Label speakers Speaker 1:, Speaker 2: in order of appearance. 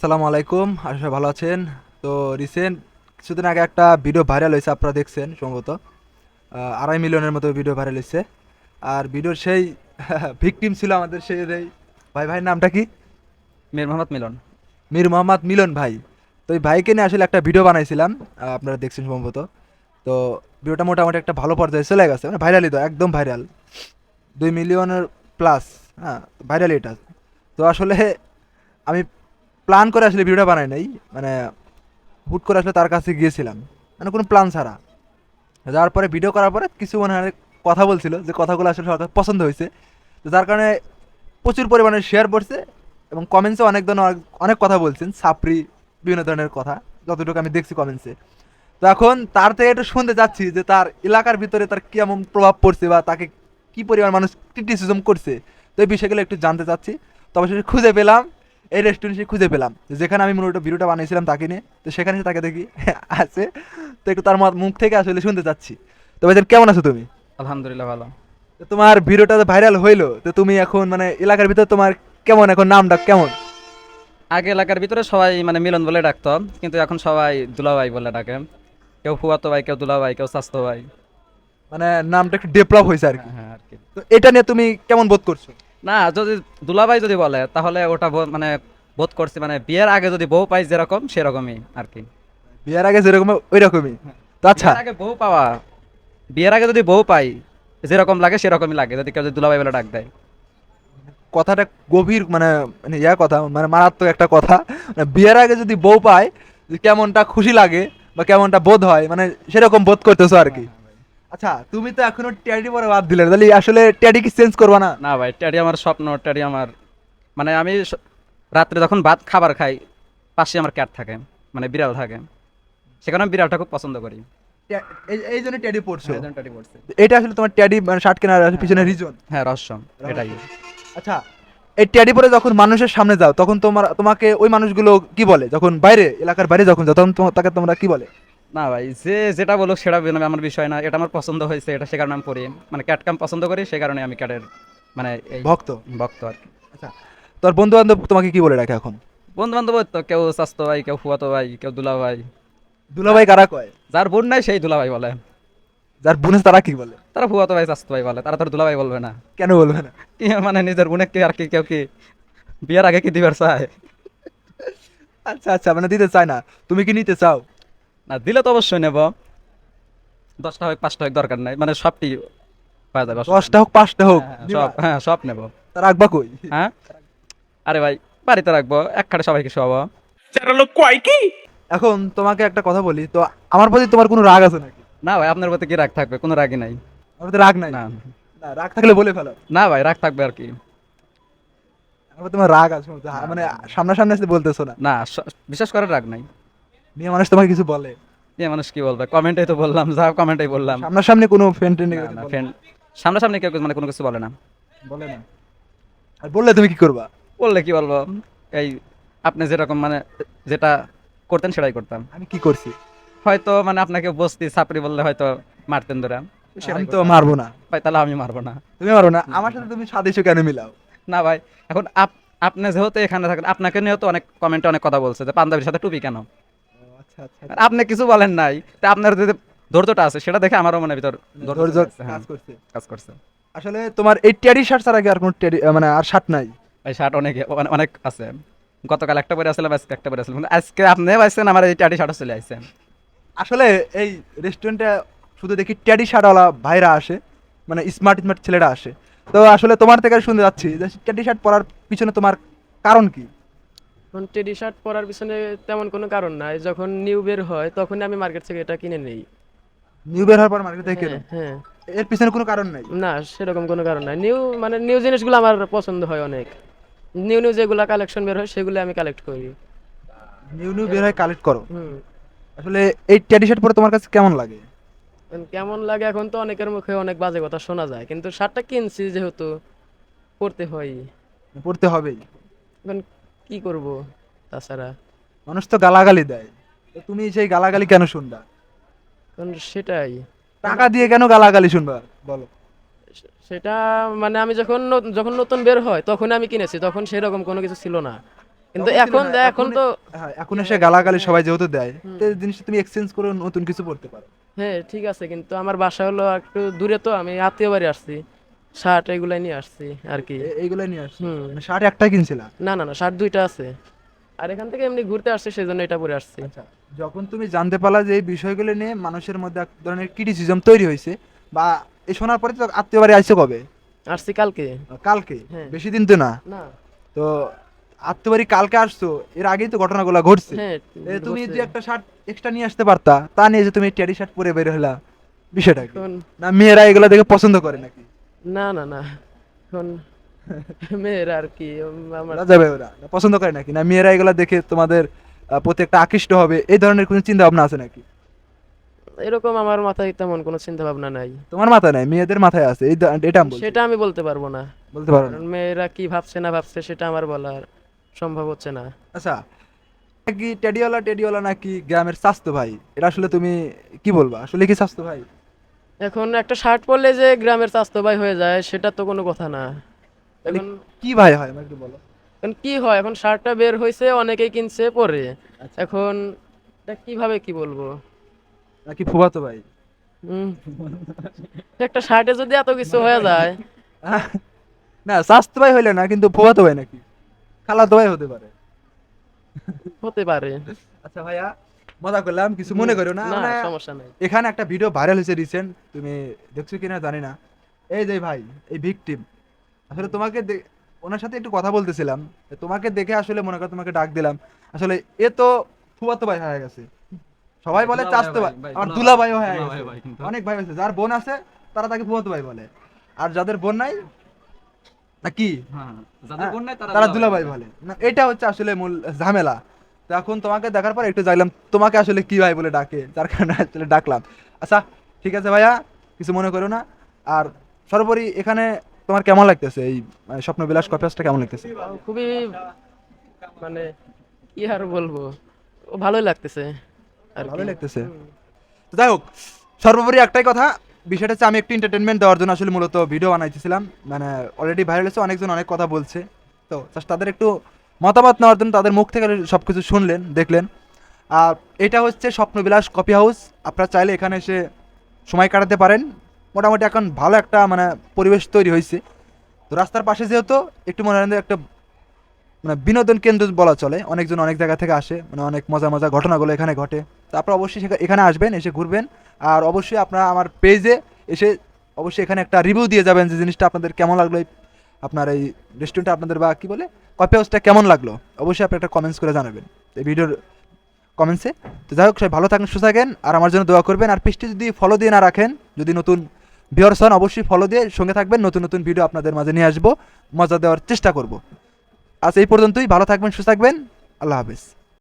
Speaker 1: আসসালামু আলাইকুম আশা ভালো আছেন। তো রিসেন্ট কিছুদিন আগে একটা ভিডিও ভাইরাল হয়েছে আপনারা দেখছেন সম্ভবত। আড়াই মিলিয়নের মতো ভিডিও ভাইরাল হয়েছে। আর ভিডিওর সেই ভিকটিম ছিল আমাদের সেই ভাই ভাইয়ের নামটা কি?
Speaker 2: মীর মোহাম্মদ মিলন।
Speaker 1: মীর মোহাম্মদ মিলন ভাই। তো এই ভাইকে নিয়ে আসলে একটা ভিডিও বানাইছিলাম আপনারা দেখছেন সম্ভবত। তো ভিডিওটা মোটামুটি একটা ভালো পর্যায়ে চলে গেছে মানে ভাইরালই তো একদম ভাইরাল দুই মিলিয়নের প্লাস হ্যাঁ ভাইরাল এটা। তো আসলে আমি প্ল্যান করে আসলে ভিডিওটা বানাই নাই। মানে হুট করে আসলে তার কাছে গিয়েছিলাম। মানে কোনো প্ল্যান ছাড়া। যাওয়ার পরে ভিডিও করার পরে কিছু মনে হয় কথা বলছিল যে কথাগুলো আসলে সবার কাছে পছন্দ হয়েছে। তো যার কারণে প্রচুর পরিমাণে শেয়ার করছে এবং কমেন্টসে অনেক ধরনের অনেক- কথা বলছেন সাপরি বিভিন্ন ধরনের কথা। যতটুকু আমি দেখছি কমেন্টসে তো এখন তার থেকে একটু শুনতে চাচ্ছি যে তার এলাকার ভিতরে তার কেমন প্রভাব পড়ছে বা তাকে কি পরিমাণ মানুষ ক্রিটিসিজম করছে। তো এই বিষয়গুলো একটু জানতে চাচ্ছি। তবে সেটা খুঁজে পেলাম এই রেস্টুরেন্টে খুঁজে পেলাম। যেখানে আমি মূলত ভিডিওটা বানিয়েছিলাম তাকে নিয়ে। তো সেখানে এসে তাকে দেখি আছে। তো একটু তার মুখ থেকে আসলে শুনতে চাচ্ছি। তো ভাইজান কেমন আছো তুমি?
Speaker 2: আলহামদুলিল্লাহ ভালো।
Speaker 1: তো তোমার ভিডিওটা ভাইরাল হইল তো তুমি এখন মানে এলাকার ভিতরে তোমার কেমন? এখন নামটা কেমন?
Speaker 2: আগে এলাকার ভিতরে সবাই মানে মিলন বলে ডাকতো কিন্তু এখন সবাই দুলাভাই বলে ডাকে। কেউ ফুয়াতো ভাই কেউ দুলাভাই কেউ স্বাস্থ্য ভাই।
Speaker 1: মানে নামটা একটু ডেভেলপ হয়েছে আর কি।
Speaker 2: হ্যাঁ আর কি।
Speaker 1: তো এটা নিয়ে তুমি কেমন বোধ করছ?
Speaker 2: না যদি দুলাভাই যদি বলে তাহলে ওটা মানে বোধ করছি মানে বিয়ের আগে যদি বউ পাই যেরকম সেরকমই আর কি।
Speaker 1: বিয়ের আগে যেরকম ওই রকমই তো আচ্ছা।
Speaker 2: আগে বউ পাওয়া বিয়ের আগে যদি বউ পাই যেরকম লাগে সেরকমই লাগে যদি কেউ যদি দুলাভাই বলে ডাক দেয়।
Speaker 1: কথাটা গভীর মানে মানে ইয়া কথা মানে মারাত্মক একটা কথা। মানে বিয়ের আগে যদি বউ পায় কেমনটা খুশি লাগে বা কেমনটা বোধ হয় মানে সেরকম বোধ করতেছো আর কি। আচ্ছা তুমি তো এখনও ট্যাডি পরে বাদ দিলে তাহলে আসলে ট্যাডি কি চেঞ্জ করবা না?
Speaker 2: না ভাই ট্যাডি আমার স্বপ্ন ট্যাডি আমার মানে আমি রাত্রে যখন ভাত খাবার খাই পাশে আমার ক্যাট থাকে মানে বিড়াল থাকে। সেখানে আমি বিড়ালটা খুব পছন্দ করি।
Speaker 1: এই- জন্য ট্যাডি পড়ছো
Speaker 2: এই জন্য ট্যাডি পড়ছি।
Speaker 1: এটা আসলে তোমার ট্যাডি মানে শার্ট কেনার পিছনে রিজন
Speaker 2: হ্যাঁ রহস্য এটাই।
Speaker 1: আচ্ছা এই ট্যাডি পরে যখন মানুষের সামনে যাও তখন তোমার তোমাকে ওই মানুষগুলো কি বলে? যখন বাইরে এলাকার বাইরে যখন যাও তখন তাকে তোমরা কি বলে?
Speaker 2: না ভাই যে যেটা বলো সেটা বেন- আমার বিষয় না। এটা আমার পছন্দ হয়েছে এটা সে কারণে আমি পড়ি। মানে ক্যাট কাম পছন্দ করি সে কারণে আমি ক্যাটের মানে এই
Speaker 1: ভক্ত?
Speaker 2: ভক্ত আর কি।
Speaker 1: আচ্ছা তোর বন্ধু বান্ধব তোমাকে কি বলে রাখে এখন?
Speaker 2: বন্ধু বান্ধব তো কেউ স্বাস্থ্য ভাই কেউ ফুয়াতো ভাই কেউ দুলা ভাই
Speaker 1: দুলাভাই কারা কয়?
Speaker 2: যার বোন নাই সেই দুলা ভাই বলে।
Speaker 1: যার বোন আছে তারা কি বলে?
Speaker 2: তারা ফুয়াতো ভাই স্বাস্থ্য ভাই বলে। তারা তোর দুলা ভাই বলবে না।
Speaker 1: কেন বলবে না?
Speaker 2: কি মানে নিজের বোনে কি আর কি কেউ কি বিয়ের আগে কি দিবার চায়?
Speaker 1: আচ্ছা আচ্ছা মানে দিতে চায় না। তুমি কি নিতে চাও?
Speaker 2: না দিলে তো অবশ্যই নেব। দশটা হোক পাঁচটা হোক দরকার নাই। মানে সবটি পাওয়া যাবে
Speaker 1: দশটা হোক পাঁচটা হোক।
Speaker 2: হ্যাঁ? সব হ্যাঁ সব নেব।
Speaker 1: রাখবা কই?
Speaker 2: হ্যাঁ? আরে ভাই বাড়িতে রাখব এক খাটে সবাইকে শোয়াবো। যারা লোক কয় কি?
Speaker 1: এখন তোমাকে একটা কথা বলি তো আমার প্রতি তোমার কোনো রাগ আছে নাকি?
Speaker 2: না ভাই আপনার প্রতি কি রাগ থাকবে? কোনো রাগই নাই।
Speaker 1: আমার প্রতি রাগ নাই?
Speaker 2: না।
Speaker 1: না রাগ থাকলে বলে ফেলো।
Speaker 2: না ভাই রাগ থাকবে আর কি।
Speaker 1: আমার প্রতি তোমার রাগ আছে মানে সামনাসামনি এসে বলতেছো না।
Speaker 2: না স- বিশেষ করে রাগ নাই।
Speaker 1: মেয়ে মানুষ তোমাকে কিছু বলে?
Speaker 2: এ মানুষ কি বলবে? কমেন্টেই তো বললাম যা কমেন্টেই বললাম।
Speaker 1: সামনাসামনি কোনো ফ্রেন্ড
Speaker 2: না না ফ্রেন্ড সামনাসামনি কেউ মানে কোনো কিছু বলে না।
Speaker 1: বলে না। আর বললে তুমি কি করবা?
Speaker 2: বললে কি বলব? এই আপনি যেরকম মানে যেটা করতেন সেটাই করতাম।
Speaker 1: আমি কি করছি?
Speaker 2: হয়তো মানে আপনাকে বস্তি সাপড়ি বললে হয়তো মারতেন ধরে।
Speaker 1: আমি তো মারবো না।
Speaker 2: ভাই তাহলে আমি মারবো না।
Speaker 1: তুমি মারো না। আমার সাথে তুমি সাদেশও কেন মিলাও?
Speaker 2: না ভাই এখন আপ আপনি যেহেতু এখানে থাকেন আপনাকে নিয়েও তো অনেক কমেন্টে অনেক কথা বলছে যে পাঞ্জাবির সাথে টুপি কেন? আপনি কিছু বলেন নাই তা আপনার যে ধৈর্যটা আছে সেটা দেখে আমারও মনে ভিতর ধৈর্য হ্যাঁ,
Speaker 1: কাজ করছে।
Speaker 2: কাজ করছে।
Speaker 1: আসলে তোমার এই ট্যাডি শার্ট ছাড়া কি আর কোনো মানে আর শার্ট নাই?
Speaker 2: ভাই শার্ট অনেক অনেক আছে। গতকাল একটা পরে আসলাম আজকে একটা পরে আসলাম কিন্তু আজকে আপনি পাইছেন আমার এই টাটি শার্ট চলে আসছে
Speaker 1: আসলে এই রেস্টুরেন্টে শুধু দেখি ট্যাডি শার্টওয়ালা ভাইরা আসে মানে স্মার্ট স্মার্ট ছেলেরা আসে। তো আসলে তোমার থেকে শুনতে যাচ্ছি যে ট্যাডি শার্ট পরার পিছনে তোমার কারণ কি?
Speaker 3: এখন টেডি শার্ট পরার পিছনে তেমন কোনো কারণ নাই। যখন নিউ বের হয় তখন আমি মার্কেট থেকে এটা কিনে নেই।
Speaker 1: নিউ বের হওয়ার পর মার্কেট থেকে কেনো?
Speaker 3: হ্যাঁ, হ্যাঁ।
Speaker 1: এর পিছনে কোনো কারণ নাই?
Speaker 3: না সেরকম কোনো কারণ নাই। নিউ মানে নিউ জিনিসগুলো আমার পছন্দ হয় অনেক। নিউ নিউ যেগুলো কালেকশন বের হয় সেগুলো আমি কালেক্ট করি।
Speaker 1: নিউ নিউ বের হয় কালেক্ট করো। আসলে এই ট্যাডি শার্ট পরে তোমার কাছে কেমন লাগে?
Speaker 3: কেমন লাগে এখন তো অনেকের মুখে অনেক বাজে কথা শোনা যায় কিন্তু শার্টটা কিনছি যেহেতু পরতে হয়
Speaker 1: পড়তে হবেই।
Speaker 3: এখন কি করব তাছাড়া?
Speaker 1: মানুষ তো গালাগালি দেয়। তো তুমি সেই গালাগালি কেন শুনবা?
Speaker 3: কারণ সেটাই।
Speaker 1: টাকা দিয়ে কেন গালাগালি শুনবা? বলো।
Speaker 3: সেটা মানে আমি যখন ন- যখন নতুন বের হয় তখন আমি কিনেছি তখন সেরকম কোনো কিছু ছিল না। কিন্তু
Speaker 1: তখন ছিল
Speaker 3: এখন
Speaker 1: না,
Speaker 3: এখন তো
Speaker 1: হ্যাঁ এখন এসে গালাগালি সবাই যেহেতু দেয় তো এই জিনিসটা তুমি এক্সচেঞ্জ করে নতুন কিছু পড়তে পারো।
Speaker 3: হ্যাঁ ঠিক আছে কিন্তু আমার বাসা হলো একটু দূরে তো আমি আত্মীয় বাড়ি আসছি। শার্ট এগুলাই নিয়ে আসছি আর কি।
Speaker 1: নিয়ে আসছো?
Speaker 3: হুম।
Speaker 1: মানে শার্ট একটাই কিনছিলা?
Speaker 3: না না না শার্ট দুইটা আছে। আর এখান থেকে এমনি ঘুরতে আসছি সেই জন্য এটা পরে আসছি।
Speaker 1: আচ্ছা যখন তুমি জানতে পারলা যে এই বিষয়গুলো নিয়ে মানুষের মধ্যে এক ধরনের ক্রিটিসিজম তৈরি হয়েছে বা শোনার পরে তো আত্মীয় বাড়ি আসছে কবে?
Speaker 3: আসছি কালকে।
Speaker 1: কালকে?
Speaker 3: হ্যাঁ।
Speaker 1: বেশি দিন তো না?
Speaker 3: না।
Speaker 1: তো আত্মীয় বাড়ি কালকে আসছো এর আগেই তো ঘটনাগুলো ঘটছে।
Speaker 3: হ্যাঁ
Speaker 1: এ, তুমি
Speaker 3: ঘটছে।
Speaker 1: যে একটা শার্ট এক্সট্রা নিয়ে আসতে পারতা তা নিয়ে যে তুমি ট্যাডি শার্ট পরে বের হলা বিষয়টা কি?
Speaker 3: এখন
Speaker 1: না মেয়েরা এগুলো দেখে পছন্দ করে নাকি?
Speaker 3: না না না। এখন মেয়েরা আর কি আমার
Speaker 1: যাবে ওরা। না পছন্দ করে নাকি? না মেয়েরা এগুলো দেখে তোমাদের প্রতি একটা আকৃষ্ট হবে? এই ধরনের কোনো চিন্তা ভাবনা আছে নাকি?
Speaker 3: এরকম আমার মাথায় তেমন কোনো চিন্তা ভাবনা নাই।
Speaker 1: তোমার মাথায় নাই? মেয়েদের মাথায় আছে? এই এটা
Speaker 3: সেটা আমি বলতে পারব না।
Speaker 1: বলতে পারব না?
Speaker 3: কারণ মেয়েরা কি ভাবছে না ভাবছে সেটা আমার বলার সম্ভব হচ্ছে না।
Speaker 1: আচ্ছা কি টেডিওয়ালা টেডিওয়ালা নাকি গ্রামের স্বাস্থ্য ভাই? এটা আসলে তুমি কি বলবা? আসলে কি স্বাস্থ্য ভাই?
Speaker 3: এখন একটা শার্ট পরলে যে গ্রামের স্বাস্থ্য ভাই হয়ে যায় সেটা তো কোনো কথা না। এখন
Speaker 1: কি ভাই হয় আমাকে একটু বলো।
Speaker 3: এখন কি হয়? এখন শার্টটা বের হয়েছে অনেকেই কিনছে পরে।
Speaker 1: আচ্ছা।
Speaker 3: এখন এটা কীভাবে কি বলব?
Speaker 1: নাকি ফুবাতো ভাই?
Speaker 3: হুম। একটা শার্টে যদি এত কিছু হয়ে যায়।
Speaker 1: না স্বাস্থ্য ভাই হইলে না কিন্তু ফুবাতো ভাই নাকি? খালাতো ভাই হতে পারে।
Speaker 3: হতে পারে।
Speaker 1: আচ্ছা ভাইয়া মজা করলাম কিছু মনে করো না।
Speaker 3: না
Speaker 1: মানে
Speaker 3: সমস্যা নাই।
Speaker 1: এখানে একটা ভিডিও ভাইরাল হয়েছে রিসেন্ট তুমি দেখছ কিনা জানি না। এই যে ভাই এই ভিকটিম আসলে তোমাকে ওনার সাথে একটু কথা বলতেছিলাম। তোমাকে দেখে আসলে মনে করো তোমাকে ডাক দিলাম। আসলে এ তো ফুয়াতো ভাই হয়ে গেছে। সবাই বলে
Speaker 2: দুলা
Speaker 1: চাস্তো
Speaker 2: ভাই,
Speaker 1: ভাই
Speaker 2: ভাই,
Speaker 1: আমার
Speaker 2: দুলা
Speaker 1: দুলা
Speaker 2: ভাই,
Speaker 1: ভাই হয়ে গেছে।
Speaker 2: ভাই ভাই।
Speaker 1: অনেক ভাই আছে যার বোন আছে তারা তাকে ফুয়াতো ভাই বলে। আর যাদের বোন নাই না কি?
Speaker 2: হ্যাঁ, যাদের
Speaker 1: হ্যাঁ,
Speaker 2: বোন নাই
Speaker 1: তারা দুলাভাই বলে। না এটা হচ্ছে আসলে মূল ঝামেলা। তো এখন তোমাকে দেখার পর একটু জানলাম তোমাকে আসলে কি ভাই বলে ডাকে? যার কারণে আসলে ডাকলাম। আচ্ছা ঠিক আছে ভাইয়া কিছু মনে করো না। আর সর্বোপরি এখানে তোমার কেমন লাগতেছে? এই মানে স্বপ্ন বিলাস কফিহাউসটা কেমন লাগতেছে?
Speaker 3: খুবই মানে কি আর বলব? ভালোই লাগতেছে আর
Speaker 1: ভালোই লাগতেছে। তো যাই হোক সর্বোপরি একটাই কথা বিষয়টা হচ্ছে আমি একটু এন্টারটেনমেন্ট দেওয়ার জন্য আসলে মূলত ভিডিও বানাইতেছিলাম। মানে অলরেডি ভাইরাল হয়েছে অনেকজন অনেক কথা বলছে। তো জাস্ট তাদের একটু মতামত নেওয়ার জন্য তাদের মুখ থেকে সব কিছু শুনলেন, দেখলেন। আর এটা হচ্ছে স্বপ্নবিলাস কফি হাউস। আপনারা চাইলে এখানে এসে সময় কাটাতে পারেন। মোটামুটি এখন ভালো একটা মানে পরিবেশ তৈরি হয়েছে। তো রাস্তার পাশে যেহেতু, একটু মনে হয় একটা মানে বিনোদন কেন্দ্র বলা চলে। অনেকজন অনেক জায়গা থেকে আসে মানে অনেক মজা মজা ঘটনাগুলো এখানে ঘটে। তো আপনারা অবশ্যই এখানে আসবেন, এসে ঘুরবেন। আর অবশ্যই আপনারা আমার পেজে এসে অবশ্যই এখানে একটা রিভিউ দিয়ে যাবেন যে জিনিসটা আপনাদের কেমন লাগল আপনার এই রেস্টুরেন্টটা আপনাদের বা কী বলে? কফি হাউসটা কেমন লাগল? অবশ্যই আপনি একটা কমেন্টস করে জানাবেন। এই ভিডিওর কমেন্টসে তো যাই হোক, সবাই ভালো থাকেন, সুস্থ থাকেন, আর আমার জন্য দোয়া করবেন। আর পেজটি যদি ফলো দিয়ে না রাখেন, যদি নতুন ভিওর্স হন, অবশ্যই ফলো দিয়ে সঙ্গে থাকবেন। নতুন নতুন ভিডিও আপনাদের মাঝে নিয়ে আসব। মজা দেওয়ার চেষ্টা করব। আচ্ছা এই পর্যন্তই। ভালো থাকবেন, সুস্থ থাকবেন। আল্লাহ হাফেজ।